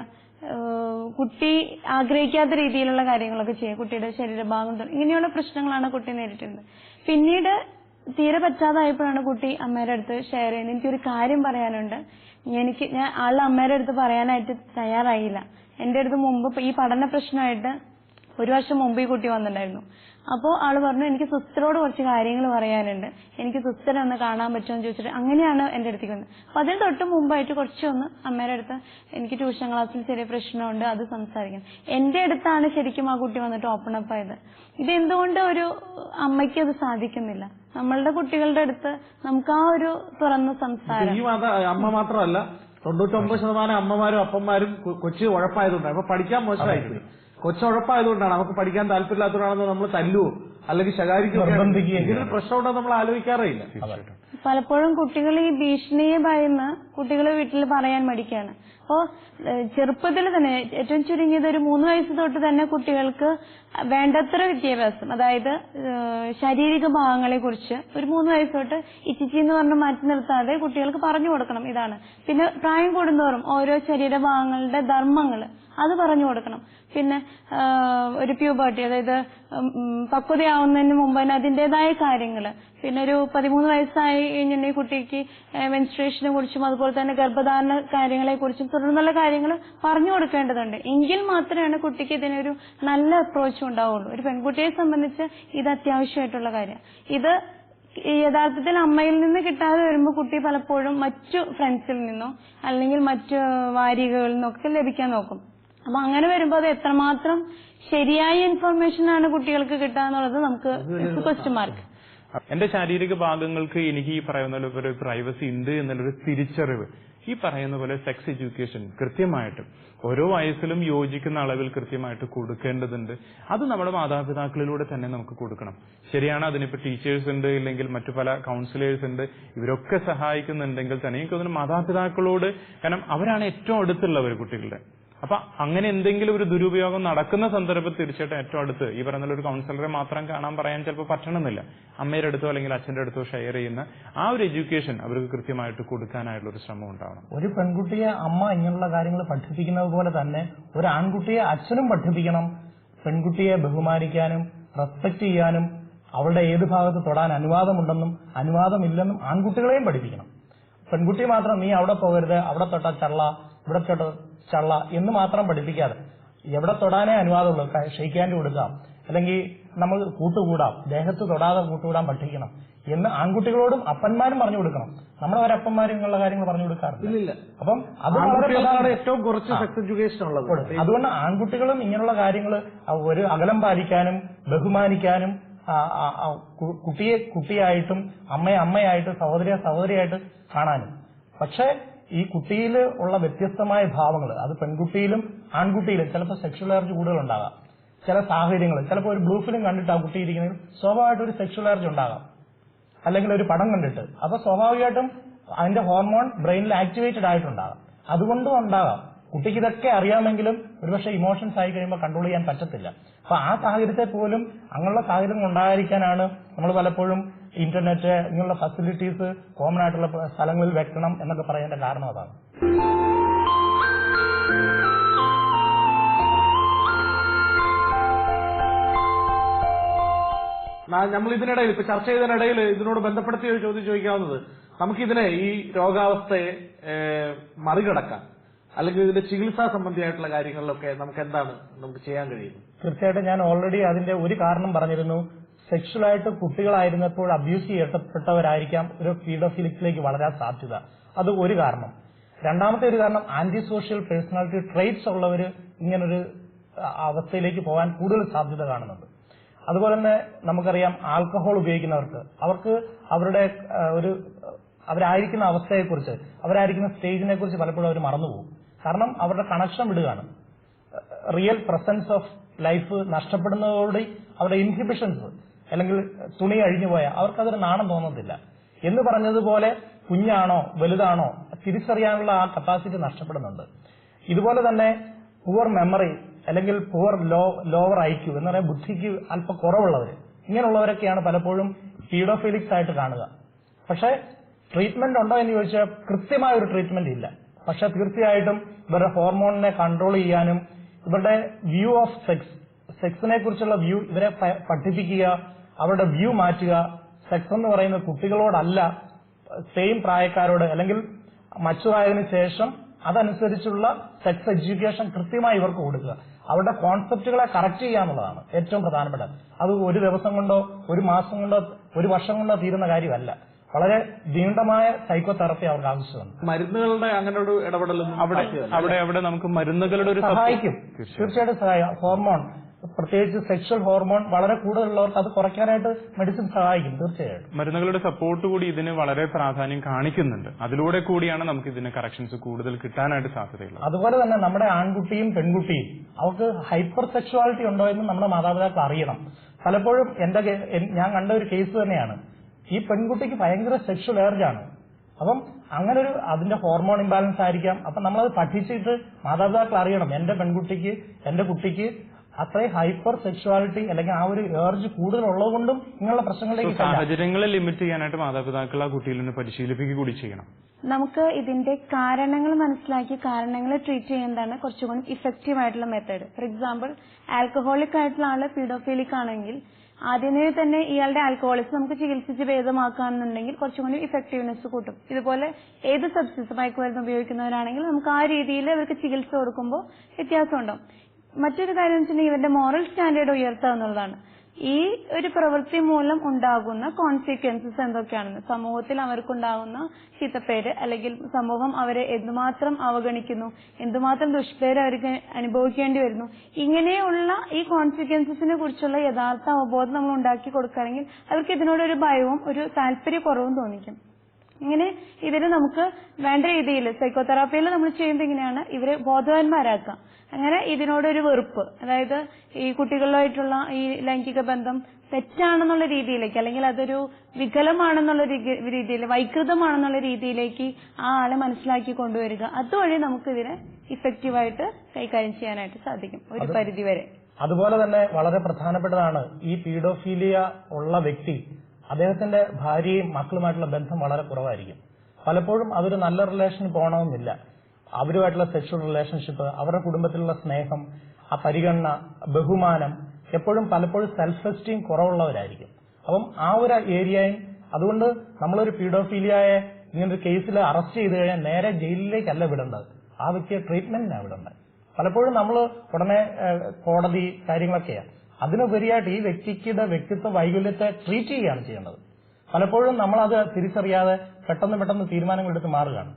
കുട്ടി ആഗ്രഹിക്കാത്ത രീതിയിലുള്ള കാര്യങ്ങളൊക്കെ ചെയ്യുക. കുട്ടിയുടെ ശരീരഭാഗം ഇങ്ങനെയുള്ള പ്രശ്നങ്ങളാണ് കുട്ടി നേരിട്ടിരുന്നത് പിന്നീട് തീരെ പറ്റാതായപ്പോഴാണ് കുട്ടി അമ്മയുടെ അടുത്ത് ഷെയർ ചെയ്യുന്നത്. എനിക്കൊരു കാര്യം പറയാനുണ്ട്. എനിക്ക് ഞാൻ ആളെ അമ്മയുടെ അടുത്ത് പറയാനായിട്ട് തയ്യാറായില്ല. എന്റെ അടുത്ത് മുമ്പ് ഈ പഠന പ്രശ്നമായിട്ട് ഒരു വർഷം മുമ്പ് ഈ കുട്ടി വന്നിട്ടുണ്ടായിരുന്നു. അപ്പോൾ ആൾ പറഞ്ഞു എനിക്ക് സിസ്റ്ററോട് കുറച്ച് കാര്യങ്ങൾ പറയാനുണ്ട്. എനിക്ക് സിസ്റ്റർ ഒന്ന് കാണാൻ പറ്റുമോ? എന്ന് ചോദിച്ചിട്ട് അങ്ങനെയാണ് എന്റെ അടുത്തേക്ക് വന്നത്. അപ്പൊ അതിന് തൊട്ട് മുമ്പായിട്ട് കുറച്ചൊന്ന് അമ്മയുടെ അടുത്ത് എനിക്ക് ട്യൂഷൻ ക്ലാസ്സിൽ ചെറിയ പ്രശ്നമുണ്ട് അത് സംസാരിക്കണം എന്റെ അടുത്താണ് ശരിക്കും ആ കുട്ടി വന്നിട്ട് ഓപ്പൺ അപ്പ് ആയത്. ഇത് എന്തുകൊണ്ട് ഒരു അമ്മയ്ക്ക് അത് സാധിക്കുന്നില്ല? നമ്മളുടെ കുട്ടികളുടെ അടുത്ത് നമുക്ക് ആ ഒരു തുറന്ന സംസാരം. അമ്മ മാത്രമല്ല തൊണ്ണൂറ്റൊമ്പത് ശതമാനം അമ്മമാരും അപ്പന്മാരും കൊച്ചു ഉഴപ്പായതുകൊണ്ടാണ് അപ്പൊ പഠിക്കാൻ മോശമായിപ്പോയി. കൊച്ചു ഉഴപ്പായതുകൊണ്ടാണ് നമുക്ക് പഠിക്കാൻ താല്പര്യമില്ലാത്തതുകൊണ്ടാണെന്ന് നമ്മൾ തല്ലുവോ അല്ലെങ്കിൽ ശകാരിക്കുകയോ നിർബന്ധിക്കുകയും ഇതിന് പ്രശ്നമുണ്ടെന്ന് നമ്മൾ ആലോചിക്കാറേയില്ല പലപ്പോഴും കുട്ടികൾ ഈ ഭീഷണിയെ ഭയന്ന് കുട്ടികൾ വീട്ടിൽ പറയാൻ മടിക്കാണ്. അപ്പോ ചെറുപ്പത്തിൽ തന്നെ ഏറ്റവും ചുരുങ്ങിയത് ഒരു മൂന്ന് വയസ്സ് തൊട്ട് തന്നെ കുട്ടികൾക്ക് വേണ്ടത്ര വിദ്യാഭ്യാസം അതായത് ശാരീരിക ഭാഗങ്ങളെ കുറിച്ച് ഒരു മൂന്ന് വയസ്സ് തൊട്ട് ഇച്ചിച്ചി എന്ന് പറഞ്ഞ് മാറ്റി നിർത്താതെ കുട്ടികൾക്ക് പറഞ്ഞു കൊടുക്കണം ഇതാണ്. പിന്നെ പ്രായം കൂടുന്തോറും ഓരോ ശരീരഭാഗങ്ങളുടെ ധർമ്മങ്ങൾ അത് പറഞ്ഞു കൊടുക്കണം. പിന്നെ ഒരു പ്യൂബർട്ടി അതായത് പക്വതയാവുന്നതിന് മുമ്പ് തന്നെ അതിന്റേതായ കാര്യങ്ങൾ പിന്നെ ഒരു പതിമൂന്ന് വയസ്സായി കഴിഞ്ഞിട്ടുണ്ടെങ്കിൽ കുട്ടിക്ക് മെൻസ്ട്രേഷനെ കുറിച്ചും അതുപോലെ തന്നെ ഗർഭധാരണ കാര്യങ്ങളെ കുറിച്ചും തുടർന്നുള്ള കാര്യങ്ങൾ പറഞ്ഞു കൊടുക്കേണ്ടതുണ്ട്. എങ്കിൽ മാത്രമാണ് കുട്ടിക്ക് ഇതിനൊരു നല്ല അപ്രോച്ച് ഉണ്ടാവുള്ളൂ. ഒരു പെൺകുട്ടിയെ സംബന്ധിച്ച് ഇത് അത്യാവശ്യമായിട്ടുള്ള കാര്യം. ഇത് യഥാർത്ഥത്തിൽ അമ്മയിൽ നിന്ന് കിട്ടാതെ വരുമ്പോൾ കുട്ടി പലപ്പോഴും മറ്റു ഫ്രണ്ട്സിൽ നിന്നോ അല്ലെങ്കിൽ മറ്റു വാരികകളിൽ നിന്നൊക്കെ ലഭിക്കാൻ നോക്കും. അപ്പൊ അങ്ങനെ വരുമ്പോൾ അത് എത്രമാത്രം ശരിയായ ഇൻഫർമേഷൻ ആണ് കുട്ടികൾക്ക് കിട്ടുക എന്നുള്ളത് നമുക്ക് ക്വസ്റ്റ്യൻ മാർക്ക് എന്റെ ശാരീരിക ഭാഗങ്ങൾക്ക് എനിക്ക് ഈ പറയുന്ന പോലെ പ്രൈവസി ഉണ്ട് എന്നുള്ളൊരു തിരിച്ചറിവ്. ഈ പറയുന്ന പോലെ സെക്സ് എഡ്യൂക്കേഷൻ കൃത്യമായിട്ടും ഓരോ വയസ്സിലും യോജിക്കുന്ന അളവിൽ കൃത്യമായിട്ട് കൊടുക്കേണ്ടതുണ്ട്. അത് നമ്മുടെ മാതാപിതാക്കളിലൂടെ തന്നെ നമുക്ക് കൊടുക്കണം. ശരിയാണ് അതിനിപ്പോൾ ടീച്ചേഴ്സ് ഉണ്ട് ഇല്ലെങ്കിൽ മറ്റു പല കൗൺസിലേഴ്സ് ഉണ്ട്. ഇവരൊക്കെ സഹായിക്കുന്നുണ്ടെങ്കിൽ തന്നെ എനിക്ക് മാതാപിതാക്കളോട് കാരണം അവരാണ് ഏറ്റവും അടുത്തുള്ളവർ കുട്ടികളുടെ. അപ്പൊ അങ്ങനെ എന്തെങ്കിലും ഒരു ദുരുപയോഗം നടക്കുന്ന സന്ദർഭത്തിൽ തീർച്ചയായിട്ടും ഏറ്റവും അടുത്ത്. ഈ പറയുന്ന ഒരു കൗൺസിലറെ മാത്രം കാണാൻ പറയാൻ ചിലപ്പോൾ പറ്റണമെന്നില്ല. അമ്മയുടെ അടുത്തോ അല്ലെങ്കിൽ അച്ഛന്റെ അടുത്തോ ഷെയർ ചെയ്യുന്ന ആ ഒരു എഡ്യൂക്കേഷൻ അവർക്ക് കൃത്യമായിട്ട് കൊടുക്കാനായിട്ടുള്ള ഒരു ശ്രമം ഉണ്ടാവണം. ഒരു പെൺകുട്ടിയെ അമ്മ ഇങ്ങനെയുള്ള കാര്യങ്ങൾ പഠിപ്പിക്കുന്നത് പോലെ തന്നെ ഒരു ആൺകുട്ടിയെ അച്ഛനും പഠിപ്പിക്കണം. പെൺകുട്ടിയെ ബഹുമാനിക്കാനും റെസ്പെക്ട് ചെയ്യാനും അവളുടെ ഏത് ഭാഗത്ത് തൊടാൻ അനുവാദമുണ്ടെന്നും അനുവാദമില്ലെന്നും ആൺകുട്ടികളെയും പഠിപ്പിക്കണം. പെൺകുട്ടി മാത്രം നീ അവിടെ പോകരുത് അവിടെ തൊട്ട ചള്ള ഇവിടെ തൊട്ട് ചള്ള എന്ന് മാത്രം പഠിപ്പിക്കാതെ എവിടെ തൊടാനേ അനുവാദമുള്ളൂ. ഷെയ്ക്ക് ഹാൻഡ് കൊടുക്കാം അല്ലെങ്കിൽ നമ്മൾ കൂട്ടുകൂടാം. ദേഹത്ത് തൊടാതെ കൂട്ടുകൂടാൻ പഠിക്കണം എന്ന് ആൺകുട്ടികളോടും അപ്പന്മാരും പറഞ്ഞു കൊടുക്കണം. നമ്മുടെ ഒരപ്പന്മാരും ഉള്ള കാര്യങ്ങൾ പറഞ്ഞു കൊടുക്കാറില്ല. അപ്പം അത് ഏറ്റവും കുറച്ച് സെക്സ് എഡ്യൂക്കേഷൻ ഉള്ളത്. അതുകൊണ്ട് ആൺകുട്ടികളും ഇങ്ങനെയുള്ള കാര്യങ്ങൾ ഒരു അകലം പാലിക്കാനും ബഹുമാനിക്കാനും കുട്ടിയെ കുട്ടിയായിട്ടും അമ്മയെ അമ്മയായിട്ടും സഹോദരിയെ സഹോദരിയായിട്ട് കാണാനും. പക്ഷെ ഈ കുട്ടിയിൽ ഉള്ള വ്യത്യസ്തമായ ഭാവങ്ങൾ അത് പെൺകുട്ടിയിലും ആൺകുട്ടിയിലും ചിലപ്പോൾ സെക്ഷൽ എനർജി കൂടുതലുണ്ടാകാം. ചില സാഹചര്യങ്ങൾ ചിലപ്പോൾ ഒരു ബ്ലൂ ഫിലിം കണ്ടിട്ട് ആ കുട്ടി ഇരിക്കുന്നതിൽ സ്വാഭാവികമായിട്ട് ഒരു സെക്ഷൽ എനർജി ഉണ്ടാകാം. അല്ലെങ്കിൽ ഒരു പടം കണ്ടിട്ട്. അപ്പൊ സ്വാഭാവികമായിട്ടും അതിന്റെ ഹോർമോൺ ബ്രെയിനിൽ ആക്ടിവേറ്റഡ് ആയിട്ടുണ്ടാകാം. അതുകൊണ്ടും ഉണ്ടാകാം. കുട്ടിക്ക് ഇതൊക്കെ അറിയാമെങ്കിലും ഒരുപക്ഷെ ഇമോഷൻസ് ആയി കഴിയുമ്പോൾ കൺട്രോൾ ചെയ്യാൻ പറ്റത്തില്ല. അപ്പൊ ആ സാഹചര്യത്തെ പോലും അങ്ങനെയുള്ള സാഹചര്യങ്ങൾ ഉണ്ടായിരിക്കാനാണ് നമ്മൾ പലപ്പോഴും ഇന്റർനെറ്റ് ഇങ്ങനെയുള്ള ഫെസിലിറ്റീസ് കോമൺ ആയിട്ടുള്ള സ്ഥലങ്ങളിൽ വെക്കണം എന്നൊക്കെ പറയേണ്ട കാരണം അതാണ്. നമ്മൾ ഇതിനിടയിൽ ഇപ്പൊ ചർച്ച ചെയ്തതിനിടയിൽ ഇതിനോട് ബന്ധപ്പെടുത്തി ഒരു ചോദ്യം ചോദിക്കാവുന്നത്. നമുക്കിതിനെ ഈ രോഗാവസ്ഥയെ മറികടക്കാം. മറികടക്കാൻ അല്ലെങ്കിൽ ഇതിന്റെ ചികിത്സാ സംബന്ധിയായിട്ടുള്ള കാര്യങ്ങളിലൊക്കെ നമുക്ക് എന്താണ് നമുക്ക് ചെയ്യാൻ കഴിയുന്നത്? തീർച്ചയായിട്ടും ഞാൻ ഓൾറെഡി അതിന്റെ ഒരു കാരണം പറഞ്ഞിരുന്നു. സെക്ഷലായിട്ട് കുട്ടികളായിരുന്നപ്പോൾ അബ്യൂസ് ചെയ്യപ്പെട്ടവരായിരിക്കാം ഒരു പീഡോഫിലിക്സിലേക്ക് വളരാൻ സാധ്യത. അത് ഒരു കാരണം. രണ്ടാമത്തെ ഒരു കാരണം ആന്റി സോഷ്യൽ പേഴ്സണാലിറ്റി ട്രേറ്റ്സ് ഉള്ളവർ ഇങ്ങനൊരു അവസ്ഥയിലേക്ക് പോകാൻ കൂടുതൽ സാധ്യത കാണുന്നുണ്ട്. അതുപോലെ തന്നെ നമുക്കറിയാം ആൽക്കഹോൾ ഉപയോഗിക്കുന്നവർക്ക്. അവർക്ക് അവരുടെ ഒരു അവരായിരിക്കുന്ന അവസ്ഥയെക്കുറിച്ച് അവരായിരിക്കുന്ന സ്റ്റേജിനെ കുറിച്ച് പലപ്പോഴും അവർ മറന്നുപോകും. കാരണം അവരുടെ കണക്ഷൻ വിടുകയാണ്. റിയൽ പ്രസൻസ് ഓഫ് ലൈഫ് നഷ്ടപ്പെടുന്നതോടെ അവരുടെ ഇൻഹിബിഷൻസ് അല്ലെങ്കിൽ തുണി അഴിഞ്ഞു പോയാൽ അവർക്കതൊരു നാണം തോന്നത്തില്ല. എന്ന് പറഞ്ഞതുപോലെ കുഞ്ഞാണോ വലുതാണോ തിരിച്ചറിയാനുള്ള ആ കപ്പാസിറ്റി നഷ്ടപ്പെടുന്നുണ്ട്. ഇതുപോലെ തന്നെ പുവർ മെമ്മറി അല്ലെങ്കിൽ പുവർ ലോ ലോവർ ഐക്യു എന്ന് പറയുന്ന ബുദ്ധിക്ക് അല്പം കുറവുള്ളവർ ഇങ്ങനെയുള്ളവരൊക്കെയാണ് പലപ്പോഴും പീഡോഫിലിക്സ് ആയിട്ട് കാണുക. പക്ഷേ ട്രീറ്റ്മെന്റ് ഉണ്ടോ എന്ന് ചോദിച്ചാൽ കൃത്യമായ ഒരു ട്രീറ്റ്മെന്റ് ഇല്ല. പക്ഷെ തീർച്ചയായിട്ടും ഇവരുടെ ഹോർമോണിനെ കൺട്രോൾ ചെയ്യാനും ഇവരുടെ വ്യൂ ഓഫ് സെക്സ് സെക്സിനെ കുറിച്ചുള്ള വ്യൂ ഇവരെ പഠിപ്പിക്കുക അവരുടെ വ്യൂ മാറ്റുക സെക്സ് എന്ന് പറയുന്നത് കുട്ടികളോടല്ല സെയിം പ്രായക്കാരോട് അല്ലെങ്കിൽ മച്ചുറായതിനു ശേഷം അതനുസരിച്ചുള്ള സെക്സ് എഡ്യൂക്കേഷൻ കൃത്യമായി ഇവർക്ക് കൊടുക്കുക. അവരുടെ കോൺസെപ്റ്റുകളെ കറക്റ്റ് ചെയ്യുക എന്നുള്ളതാണ് ഏറ്റവും പ്രധാനപ്പെട്ടത്. അത് ഒരു ദിവസം കൊണ്ടോ ഒരു മാസം കൊണ്ടോ ഒരു വർഷം കൊണ്ടോ തീരുന്ന കാര്യമല്ല. വളരെ നീണ്ടമായ സൈക്കോ തെറപ്പി അവർക്ക് ആവശ്യമാണ്. മരുന്നുകളുടെ അങ്ങനെ ഒരു ഇടപെടലൊന്നും അവിടെ അവിടെ അവിടെ നമുക്ക് മരുന്നുകളുടെ ഒരു സഹായിക്കും. തീർച്ചയായിട്ടും. സഹായിക്കും. ഹോർമോൺ പ്രത്യേകിച്ച് സെക്ഷൽ ഹോർമോൺ വളരെ കൂടുതലുള്ളവർക്ക് അത് കുറയ്ക്കാനായിട്ട് മെഡിസിൻ സഹായിക്കും തീർച്ചയായിട്ടും. മരുന്നുകളുടെ സപ്പോർട്ട് കൂടി ഇതിന് വളരെ പ്രാധാന്യം കാണിക്കുന്നുണ്ട്. അതിലൂടെ കൂടിയാണ് നമുക്ക് ഇതിന് കറക്ഷൻസ് കൂടുതൽ കിട്ടാനായിട്ട് സാധ്യതയുള്ളത്. അതുപോലെ തന്നെ നമ്മുടെ ആൺകുട്ടിയും പെൺകുട്ടിയും അവർക്ക് ഹൈപ്പർ സെക്ഷുവാലിറ്റി ഉണ്ടോ എന്ന് നമ്മുടെ മാതാപിതാക്കൾ അറിയണം. പലപ്പോഴും എന്റെ ഞാൻ കണ്ട ഒരു കേസ് തന്നെയാണ്. ഈ പെൺകുട്ടിക്ക് ഭയങ്കര സെക്ഷൽ ഏർജാണ് അപ്പം അങ്ങനെ ഒരു അതിന്റെ ഹോർമോൺ ഇംബാലൻസ് ആയിരിക്കാം. അപ്പൊ നമ്മളത് പഠിച്ചിട്ട് മാതാപിതാക്കൾ അറിയണം. എന്റെ പെൺകുട്ടിക്ക് എന്റെ കുട്ടിക്ക് അത്രയും ഹൈപ്പർ സെക്ഷുവാലിറ്റി അല്ലെങ്കിൽ ആ ഒരു ഏർജ് കൂടുതലുള്ളത് കൊണ്ടും ഇങ്ങനെയുള്ള പ്രശ്നങ്ങളിലേക്ക്. സാഹചര്യങ്ങളെ ലിമിറ്റ് ചെയ്യാനായിട്ട് മാതാപിതാക്കൾ ആ കുട്ടിയിൽ നിന്ന് പരിശീലിപ്പിക്കുക കൂടി ചെയ്യണം. നമുക്ക് ഇതിന്റെ കാരണങ്ങൾ മനസ്സിലാക്കി കാരണങ്ങളെ ട്രീറ്റ് ചെയ്യുന്നതാണ് കുറച്ചുകൂടി ഇഫക്റ്റീവ് ആയിട്ടുള്ള മെത്തേഡ് ഫോർ എക്സാമ്പിൾ ആൽക്കഹോളിക് ആയിട്ടുള്ള ആൾ പീഡോഫീലിക് ആണെങ്കിൽ ആദ്യമേ തന്നെ ഇയാളുടെ ആൽക്കഹോളിസം നമുക്ക് ചികിത്സിച്ച് ഭേദമാക്കാന്നുണ്ടെങ്കിൽ കുറച്ചുകൂടി ഇഫക്റ്റീവ്നെസ് കൂട്ടും. ഇതുപോലെ ഏത് സബ്സ്റ്റൻസ് മയക്കുമരുന്ന് ഉപയോഗിക്കുന്നവരാണെങ്കിൽ നമുക്ക് ആ രീതിയിൽ അവർക്ക് ചികിത്സ കൊടുക്കുമ്പോൾ വ്യത്യാസം ഉണ്ടാവും മറ്റൊരു കാര്യം വെച്ചിട്ടുണ്ടെങ്കിൽ ഇവരുടെ മോറൽ സ്റ്റാൻഡേർഡ് ഉയർത്തുക എന്നുള്ളതാണ് ഈ ഒരു പ്രവൃത്തി മൂലം ഉണ്ടാകുന്ന കോൺസിക്വൻസസ് എന്തൊക്കെയാണെന്ന്. സമൂഹത്തിൽ അവർക്കുണ്ടാകുന്ന ചീത്തപ്പേര് അല്ലെങ്കിൽ സമൂഹം അവരെ എന്തുമാത്രം അവഗണിക്കുന്നു എന്തുമാത്രം ദുഷ്പേര് അവർക്ക് അനുഭവിക്കേണ്ടി വരുന്നു ഇങ്ങനെയുള്ള ഈ കോൺസിക്വൻസസിനെ കുറിച്ചുള്ള യഥാർത്ഥ അവബോധം നമ്മൾ ഉണ്ടാക്കി കൊടുക്കുകയാണെങ്കിൽ അവർക്ക് ഇതിനോടൊരു ഭയവും ഒരു താല്പര്യക്കുറവും തോന്നിക്കും. ഇങ്ങനെ ഇതിന് നമുക്ക് വേണ്ട രീതിയിൽ സൈക്കോതെറാപ്പിയിൽ നമ്മൾ ചെയ്യുന്നത് ഇങ്ങനെയാണ്. ഇവരെ ബോധവാന്മാരാക്കുക. അങ്ങനെ ഇതിനോടൊരു വെറുപ്പ് അതായത് ഈ കുട്ടികളുമായിട്ടുള്ള ഈ ലൈംഗിക ബന്ധം തെറ്റാണെന്നുള്ള രീതിയിലേക്ക് അല്ലെങ്കിൽ അതൊരു വികലമാണെന്നുള്ള രീതി- രീതിയിൽ വൈകൃതമാണെന്നുള്ള രീതിയിലേക്ക് ആ ആളെ മനസ്സിലാക്കി കൊണ്ടുവരിക. അതുവഴി നമുക്ക് ഇതിനെ ഇഫക്റ്റീവായിട്ട് കൈകാര്യം ചെയ്യാനായിട്ട് സാധിക്കും ഒരു പരിധി വരെ അതുപോലെ തന്നെ വളരെ പ്രധാനപ്പെട്ടതാണ് ഈ പീഡോഫീലിയ ഉള്ള വ്യക്തി അദ്ദേഹത്തിന്റെ ഭാര്യയും മക്കളുമായിട്ടുള്ള ബന്ധം വളരെ കുറവായിരിക്കും. പലപ്പോഴും അതൊരു നല്ല റിലേഷൻ പോകണമെന്നില്ല. അവരുമായിട്ടുള്ള സെക്ഷൽ റിലേഷൻഷിപ്പ് അവരുടെ കുടുംബത്തിലുള്ള സ്നേഹം ആ പരിഗണന ബഹുമാനം എപ്പോഴും പലപ്പോഴും സെൽഫ് എസ്റ്റീം കുറവുള്ളവരായിരിക്കും. അപ്പം ആ ഒരു ഏരിയയും അതുകൊണ്ട് നമ്മളൊരു പീഡോഫീലിയയെ ഇങ്ങനൊരു കേസിൽ അറസ്റ്റ് ചെയ്ത് കഴിഞ്ഞാൽ നേരെ ജയിലിലേക്കല്ല വിടേണ്ടത്. ആ വ്യക്തിയെ ട്രീറ്റ്മെന്റിനാണ് വിടേണ്ടത്. പലപ്പോഴും നമ്മൾ ഉടനെ കോടതി കാര്യങ്ങളൊക്കെയാണ് അതിനുപരിയായിട്ട് ഈ വ്യക്തിക്കുടെ വ്യക്തിത്വ വൈകല്യത്തെ ട്രീറ്റ് ചെയ്യുകയാണ് ചെയ്യേണ്ടത് പലപ്പോഴും നമ്മൾ അത് തിരിച്ചറിയാതെ പെട്ടെന്ന് പെട്ടെന്ന് തീരുമാനങ്ങൾ എടുത്ത് മാറുകയാണ്.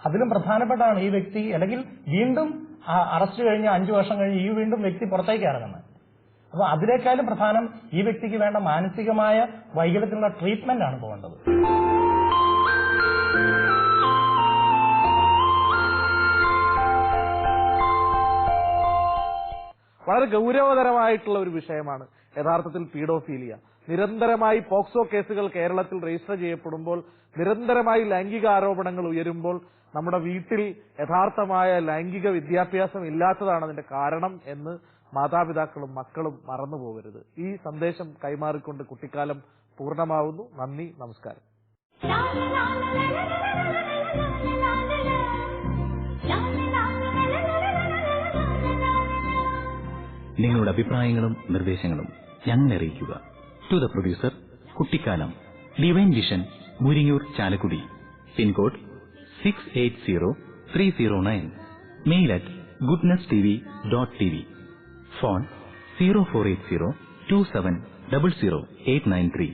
അതിലും പ്രധാനപ്പെട്ടാണ് ഈ വ്യക്തി അല്ലെങ്കിൽ വീണ്ടും അറസ്റ്റ് കഴിഞ്ഞ് അഞ്ചു വർഷം കഴിഞ്ഞ് ഈ വീണ്ടും വ്യക്തി പുറത്തേക്ക് ഇറങ്ങുന്നത്. അപ്പൊ അതിനേക്കാളും പ്രധാനം ഈ വ്യക്തിക്ക് വേണ്ട മാനസികമായ വൈകല്യത്തിനുള്ള ട്രീറ്റ്മെന്റ് ആണ് പോകേണ്ടത്. വളരെ ഗൗരവതരമായിട്ടുള്ള ഒരു വിഷയമാണ്. യഥാർത്ഥത്തിൽ പീഡോഫീലിയ. നിരന്തരമായി പോക്സോ കേസുകൾ കേരളത്തിൽ രജിസ്റ്റർ ചെയ്യപ്പെടുമ്പോൾ നിരന്തരമായി ലൈംഗിക ആരോപണങ്ങൾ ഉയരുമ്പോൾ നമ്മുടെ വീട്ടിൽ യഥാർത്ഥമായ ലൈംഗിക വിദ്യാഭ്യാസം ഇല്ലാത്തതാണ് അതിന്റെ കാരണം എന്ന് മാതാപിതാക്കളും മക്കളും മറന്നു പോകരുത്. ഈ സന്ദേശം കൈമാറിക്കൊണ്ട് കുട്ടിക്കാലം പൂർണമാവുന്നു. നന്ദി നമസ്കാരം. നിങ്ങളുടെ അഭിപ്രായങ്ങളും നിർദ്ദേശങ്ങളും ഞങ്ങളെ അറിയിക്കുക. To the producer Kuttikkalam divine vision Muringoor Chalakudy. Pincode six eight zero three zero nine mail at goodness T V dot T V phone zero four eight zero two seven double zero eight nine three